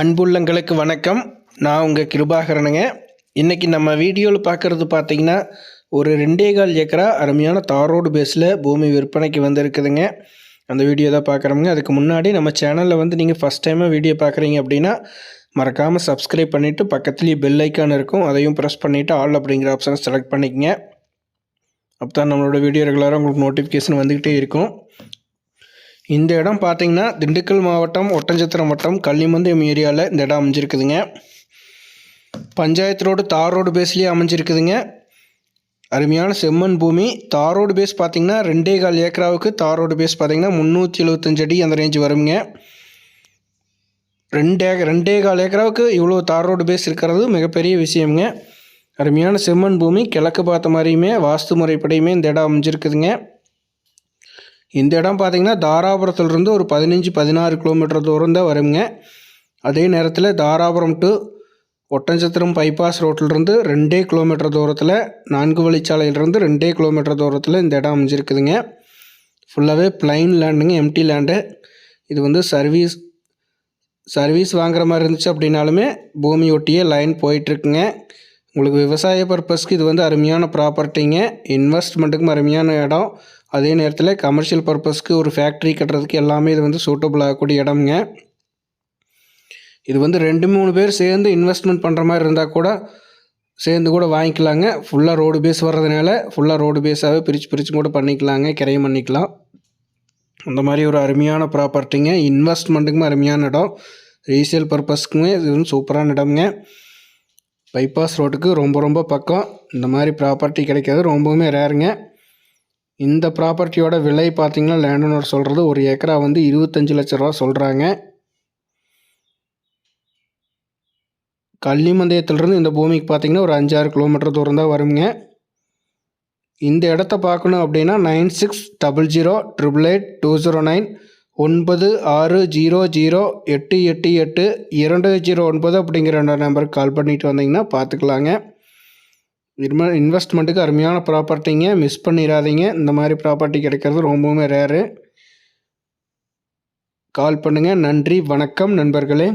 அன்புள்ளங்களுக்கு வணக்கம். நான் உங்கள் கிருபாகரனுங்க. இன்றைக்கி நம்ம வீடியோவில் பார்க்குறது பார்த்தீங்கன்னா ஒரு ரெண்டே கால் ஏக்கரா அருமையான தார் ரோடு பேஸில் பூமி விற்பனைக்கு வந்திருக்குதுங்க. அந்த வீடியோ தான் பார்க்குறோமுங்க அதுக்கு முன்னாடி நம்ம சேனலில் வந்து நீங்கள் ஃபஸ்ட் டைமாக வீடியோ பார்க்குறீங்க அப்படின்னா மறக்காமல் சப்ஸ்கிரைப் பண்ணிவிட்டு பக்கத்துலேயே பெல் ஐக்கான் இருக்கும். அதையும் ப்ரெஸ் பண்ணிவிட்டு ஆல் அப்படிங்கிற ஆப்ஷனை செலக்ட் பண்ணிக்கங்க. அப்போ தான் நம்மளோட வீடியோ ரெகுலராக உங்களுக்கு நோட்டிஃபிகேஷன் வந்துக்கிட்டே இருக்கும். இந்த இடம் பார்த்தீங்கன்னா திண்டுக்கல் மாவட்டம் ஒட்டஞ்சத்திரம் வட்டம் கள்ளிமந்தம் ஏரியாவில் இந்த இடம் அமைஞ்சிருக்குதுங்க. பஞ்சாயத்து ரோடு தார் ரோடு பேஸ்லேயே அமைஞ்சிருக்குதுங்க. அருமையான செம்மண் பூமி. தார் ரோடு பேஸ் பார்த்தீங்கன்னா ரெண்டே கால் ஏக்கராவுக்கு தார் ரோடு பேஸ் பார்த்தீங்கன்னா முந்நூற்றி எழுபத்தஞ்சு அடி அந்த ரேஞ்சு வருங்க. ரெண்டே ரெண்டே கால் ஏக்கராவுக்கு இவ்வளோ தார் ரோடு பேஸ் இருக்கிறது மிகப்பெரிய விஷயம்ங்க. அருமையான செம்மண் பூமி. கிழக்கு பார்த்த மாதிரியுமே வாஸ்து முறைப்படியுமே இந்த இடம் அமைஞ்சிருக்குதுங்க. இந்த இடம் பார்த்திங்கன்னா தாராபுரத்துலேருந்து ஒரு பதினஞ்சு பதினாறு கிலோமீட்டர் தூரம் தான் வருங்க. அதே நேரத்தில் தாராபுரம் டு ஒட்டஞ்சத்திரம் பைபாஸ் ரோட்டிலிருந்து ரெண்டே கிலோமீட்டர் தூரத்தில் நான்கு வழிச்சாலையிலிருந்து ரெண்டே கிலோமீட்டர் தூரத்தில் இந்த இடம் அமைஞ்சிருக்குதுங்க. ஃபுல்லாகவே பிளைன் லேண்டுங்க எம்டி லேண்டு இது வந்து சர்வீஸ் சர்வீஸ் வாங்குற மாதிரி இருந்துச்சு அப்படின்னாலுமே பூமி ஒட்டியே லைன் போயிட்டுருக்குங்க. உங்களுக்கு விவசாய பர்பஸ்க்கு இது வந்து அருமையான ப்ராப்பர்ட்டிங்க இன்வெஸ்ட்மெண்ட்டுக்கும் அருமையான இடம். அதே நேரத்தில் கமர்ஷியல் பர்பஸ்க்கு ஒரு ஃபேக்ட்ரி கட்டுறதுக்கு எல்லாமே இது வந்து சூட்டபுள் ஆகக்கூடிய இடம்ங்க. இது வந்து ரெண்டு மூணு பேர் சேர்ந்து இன்வெஸ்ட்மெண்ட் பண்ணுற மாதிரி இருந்தால் கூட சேர்ந்து கூட வாங்கிக்கலாங்க. ஃபுல்லாக ரோடு பேஸ் வர்றதுனால ஃபுல்லாக ரோடு பேஸாகவே பிரித்து பிரித்து கூட பண்ணிக்கலாங்க. கிரையம் பண்ணிக்கலாம். அந்த மாதிரி ஒரு அருமையான ப்ராப்பர்ட்டிங்க இன்வெஸ்ட்மெண்ட்டுக்குமே அருமையான இடம். ரீசேல் பர்பஸ்க்குமே இது வந்து சூப்பரான இடம்ங்க. பைபாஸ் ரோட்டுக்கு ரொம்ப ரொம்ப பக்கம். இந்த மாதிரி ப்ராப்பர்ட்டி கிடைக்கிறது ரொம்பவுமே ரேருங்க இந்த ப்ராப்பர்ட்டியோட விலை பார்த்திங்கன்னா லேண்ட் சொல்கிறது ஒரு ஏக்கரா வந்து இருபத்தஞ்சி லட்ச ரூபா சொல்கிறாங்க கள்ளிமந்தயத்துலேருந்து இந்த பூமிக்கு பார்த்திங்கன்னா ஒரு அஞ்சாறு கிலோமீட்டர் தூரம் தான் வருங்க. இந்த இடத்த பார்க்கணும் அப்படின்னா nine six double zero triple eight two zero nine ஒன்பது ஆறு ஜீரோ ஜீரோ எட்டு எட்டு எட்டு இரண்டு ஜீரோ ஒன்பது அப்படிங்கிற ரெண்டு நம்பருக்கு கால் பண்ணிட்டு வந்தீங்கன்னா பார்த்துக்கலாங்க. இன்வெஸ்ட்மெண்ட்டுக்கு அருமையான ப்ராப்பர்ட்டிங்க மிஸ் பண்ணிடாதீங்க இந்த மாதிரி ப்ராப்பர்ட்டி கிடைக்கிறது ரொம்பவுமே ரேரு கால் பண்ணுங்கள் நன்றி. வணக்கம் நண்பர்களே.